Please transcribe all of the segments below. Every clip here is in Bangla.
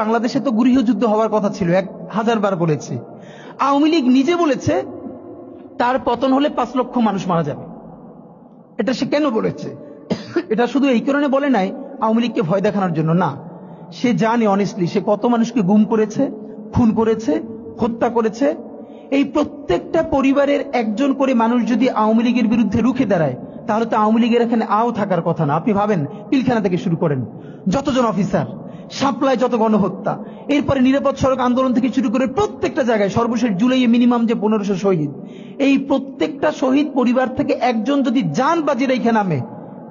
বাংলাদেশে তো গৃহযুদ্ধ হওয়ার কথা ছিল, এক হাজার বার বলেছে। আওয়ামী লীগ নিজে বলেছে, তার পতন হলে পাঁচ লক্ষ মানুষ মারা যাবে। এটা সে কেন বলেছে? এটা শুধু এই কারণে বলে নাই, আওয়ামী লীগকে ভয় দেখানোর জন্য না। সে জানে অনেস্টলি সে কত মানুষকে গুম করেছে, খুন করেছে, হত্যা করেছে। এই প্রত্যেকটা পরিবারের একজন করে মানুষ যদি আওয়ামী লীগের বিরুদ্ধে রুখে দাঁড়ায়, তাহলে তো আওয়ামী লীগের এখানে আও থাকার কথা না। আপনি ভাবেন, পিলখানা থেকে শুরু করেন। যতজন অফিসার সাপ্লাই যত গণহত্যা, এরপরে নিরাপদ সড়ক আন্দোলন থেকে শুরু করে প্রত্যেকটা জায়গায় সর্বশেষ জুলাইয়ে মিনিমাম যে পনেরোশো শহীদ, এই প্রত্যেকটা শহীদ পরিবার থেকে একজন যদি যান বাজি রেখে নামে,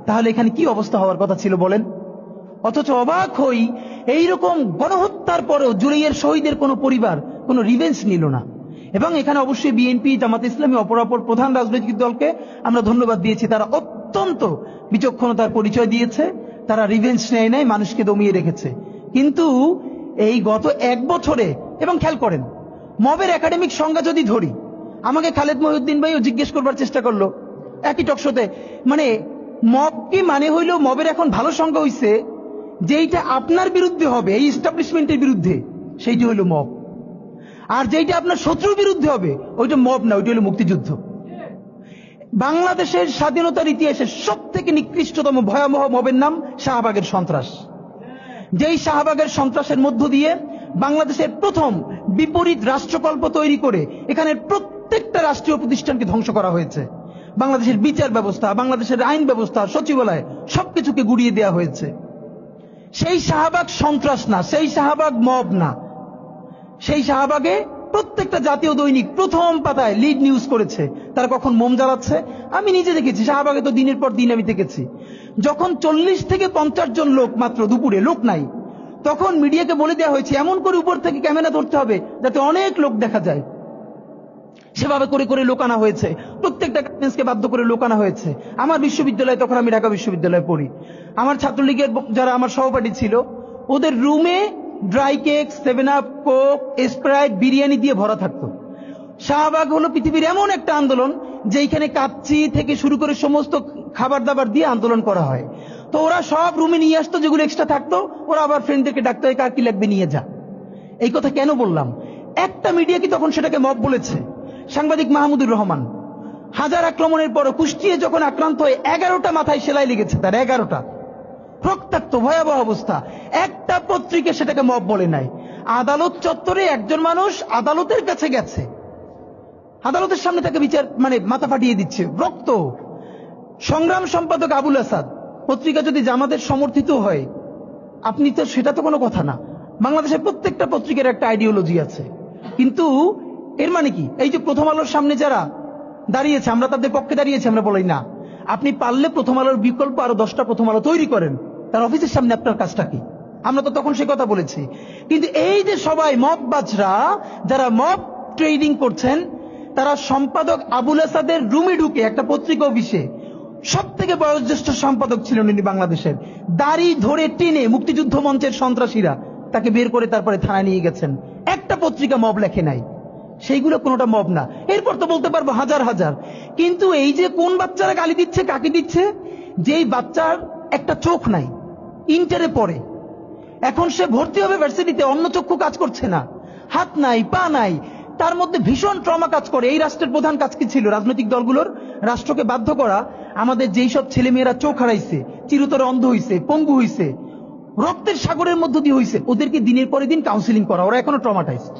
তাহলে এখানে কি অবস্থা হওয়ার কথা ছিল বলেন? অথচ অবাক হই, এইরকম গণহত্যার পরেও জুলাইয়ের শহীদের কোনো পরিবার কোনো রিভেন্স নিল না। এবং এখানে অবশ্যই বিএনপি জামাত ইসলামী অপরাপর প্রধান রাজনৈতিক দলকে আমরা ধন্যবাদ দিয়েছি। তারা অত্যন্ত বিচক্ষণতার পরিচয় দিয়েছে, তারা রিভেন্স নেয় নাই, মানুষকে দমিয়ে রেখেছে। কিন্তু এই গত এক বছরে, এবং খেয়াল করেন, মবের একাডেমিক সংজ্ঞা যদি ধরি, আমাকে খালেদ মহিউদ্দিন ভাইও জিজ্ঞেস করবার চেষ্টা করল, একই টকশোতে মানে মব কি মানে হইল মবের এখন ভালো সংজ্ঞা হইছে, যেইটা আপনার বিরুদ্ধে হবে, এই ইস্টাবলিশমেন্টের বিরুদ্ধে, সেইটি হইল মব। আর যেইটা আপনার শত্রুর বিরুদ্ধে হবে, ওইটা মব না, ওইটা হলো মুক্তিযুদ্ধ। বাংলাদেশের স্বাধীনতার ইতিহাসে সব থেকে নিকৃষ্টতম ভয়াবহ মবের নাম শাহবাগের সন্ত্রাস। যেই শাহবাগের সন্ত্রাসের মধ্য দিয়ে বাংলাদেশের প্রথম বিপরীত রাষ্ট্রকল্প তৈরি করে এখানে প্রত্যেকটা রাষ্ট্রীয় প্রতিষ্ঠানকে ধ্বংস করা হয়েছে। বাংলাদেশের বিচার ব্যবস্থা, বাংলাদেশের আইন ব্যবস্থা, সচিবালয় সবকিছুকে গুড়িয়ে দেওয়া হয়েছে। সেই শাহবাগ সন্ত্রাস না, সেই শাহবাগ মব না। সেই শাহবাগে প্রত্যেকটা জাতীয় দৈনিক প্রথম পাতায় লিড নিউজ করেছে। তারা কখন মোম জ্বালাচ্ছে? আমি নিজে দেখেছি, শাহবাগে তো দিনের পর দিন আমি দেখেছি যখন চল্লিশ থেকে পঞ্চাশ জন লোক মাত্র দুপুরে, লোক নাই, তখন মিডিয়াকে বলে দেওয়া হয়েছে, এমন করে উপর থেকে ক্যামেরা ধরতে হবে যাতে অনেক লোক দেখা যায়। সেভাবে করে করে লোকানা হয়েছে। প্রত্যেকটা গার্মেন্টসকে বাধ্য করে লোকানা হয়েছে। আমার বিশ্ববিদ্যালয়ে তখন আমি ঢাকা বিশ্ববিদ্যালয়ে পড়ি। আমার ছাত্রলীগের যারা আমার সহপাঠী ছিল, ওদের রুমে dry cake seven up coke sprite biryani দিয়ে ভরা থাকতো। শাহবাগ হলো পৃথিবীর এমন একটা আন্দোলন যেখানে কাচ্চি থেকে শুরু করে সমস্ত খাবার দাবার দিয়ে আন্দোলন করা হয়। তো ওরা সব রুমে নিয়ে আসতো, যেগুলো এক্সট্রা থাকতো, ওরা আবার ফ্রেন্ডদেরকে ডাকতে হয় কার কি লাগবে, নিয়ে যা। এই কথা কেন বললাম? একটা মিডিয়া কি তখন সেটাকে মব বলেছে? সাংবাদিক মাহমুদুর রহমান। হাজার আক্রমণের পর কুষ্টিয়ে যখন আক্রান্ত হয়ে এগারোটা মাথায় সেলাই লেগেছে তার এগারোটা। রক্তাক্ত ভয়াবহ অবস্থা। একটা পত্রিকা সেটাকে মব বলে নাই। আদালত চত্বরে একজন মানুষ আদালতের কাছে গেছে। আদালতের সামনে তাকে বিচার মানে মাথা ফাটিয়ে দিচ্ছে। রক্ত সংগ্রাম সম্পাদক আবুল আসাদ, পত্রিকা যদি জামাতের সমর্থিত হয়, আপনি তো সেটা তো কোনো কথা না। বাংলাদেশের প্রত্যেকটা পত্রিকার একটা আইডিওলজি আছে। কিন্তু এর মানে কি? এই যে প্রথম আলোর সামনে যারা দাঁড়িয়েছে, আমরা তাদের পক্ষে দাঁড়িয়েছি, আমরা বলি না। আপনি পারলে প্রথম আলোর বিকল্প আরও দশটা প্রথম আলো তৈরি করেন। তার অফিসের সামনে আপনার কাজটা কি? আমরা তো তখন সে কথা বলেছি। কিন্তু এই যে সবাই মব বাজরা যারা মব ট্রেডিং করছেন, তারা সম্পাদক আবুল আসাদের রুমে ঢুকে একটা পত্রিকা অফিসে সব থেকে বয়োজ্যেষ্ঠ সম্পাদক ছিলেন উনি বাংলাদেশের। দাড়ি ধরে টেনে মুক্তিযুদ্ধ মঞ্চের সন্ত্রাসীরা তাকে বের করে তারপরে থানায় নিয়ে গেছেন। একটা পত্রিকা মব লেখে নাই। সেইগুলো কোনোটা মব না। এরপর তো বলতে পারব হাজার হাজার। কিন্তু এই যে কোন বাচ্চারা গালি দিচ্ছে, কাকে দিচ্ছে, যেই বাচ্চার একটা চোখ নাই, ইন্টারে পড়ে। এখন সে ভর্তি হবে ভার্সিটিতে অন্য চক্ষু কাজ করছে না। হাত নাই, পা নাই, তার মধ্যে ভীষণ ট্রমা কাজ করে। এই রাষ্ট্রের প্রধান কাজ কি ছিল? রাজনৈতিক দলগুলোর রাষ্ট্রকে বাধ্য করা। আমাদের যেই সব ছেলেমেয়েরা চোখ হারাইছে, চিরতরে অন্ধ হইছে, পঙ্গু হইছে, রক্তের সাগরের মধ্য দিয়ে হইছে, ওদেরকে দিনের পরে দিন কাউন্সিলিং করা। ওরা এখনও ট্রমাটাইজড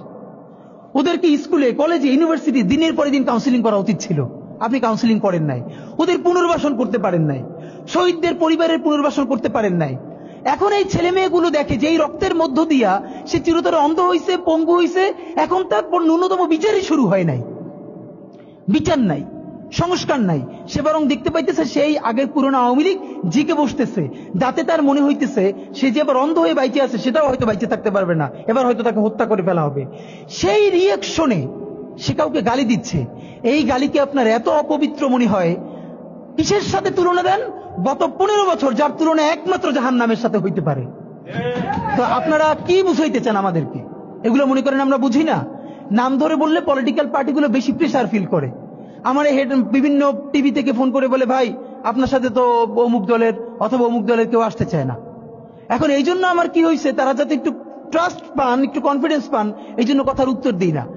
ওদেরকে স্কুলে, কলেজে ইউনিভার্সিটি দিনের পরে দিন কাউন্সিলিং করা উচিত ছিল। আপনি কাউন্সিলিং করেন নাই। ওদের পুনর্বাসন করতে পারেন নাই। শহীদদের পরিবারের পুনর্বাসন করতে পারেন নাই। এখন এই ছেলে মেয়েগুলো দেখে যে এই রক্তের মধ্য দিয়া সে চিরতরে অন্ধ হইছে, পঙ্গু হইছে, এখন তার ন্যূনতম বিচারই শুরু হয় নাই। বিচার নাই, সংস্কার নাই। সে বরং দেখতে পাইতেছে সেই আগের পুরনো আওয়ামী লীগ জিকে বসতেছে। যাতে তার মনে হইতেছে, সে যে এবার অন্ধ হয়ে বাইচে আছে, সেটাও হয়তো বাইচে থাকতে পারবে না। এবার হয়তো তাকে হত্যা করে ফেলা হবে। সেই রিয়েকশনে সে কাউকে গালি দিচ্ছে। এই গালিকে আপনার এত অপবিত্র মনে হয় কিসের সাথে তুলনা দেন? গত পনেরো বছর যার তুলনা একমাত্র জাহান নামের সাথে হইতে পারে। তো আপনারা কি বুঝাইতে চান আমাদেরকে? এগুলো মনে করেন আমরা বুঝি না। নাম ধরে বললে পলিটিক্যাল পার্টিগুলো বেশি প্রেশার ফিল করে। আমার হেড বিভিন্ন টিভি থেকে ফোন করে বলে, ভাই, আপনার সাথে তো অমুক দলের অথবা অমুক দলের কেউ আসতে চায় না। এখন এই জন্য আমার কি হয়েছে তারা যাতে একটু ট্রাস্ট পান, একটু কনফিডেন্স পান এই জন্য কথার উত্তর দিই না।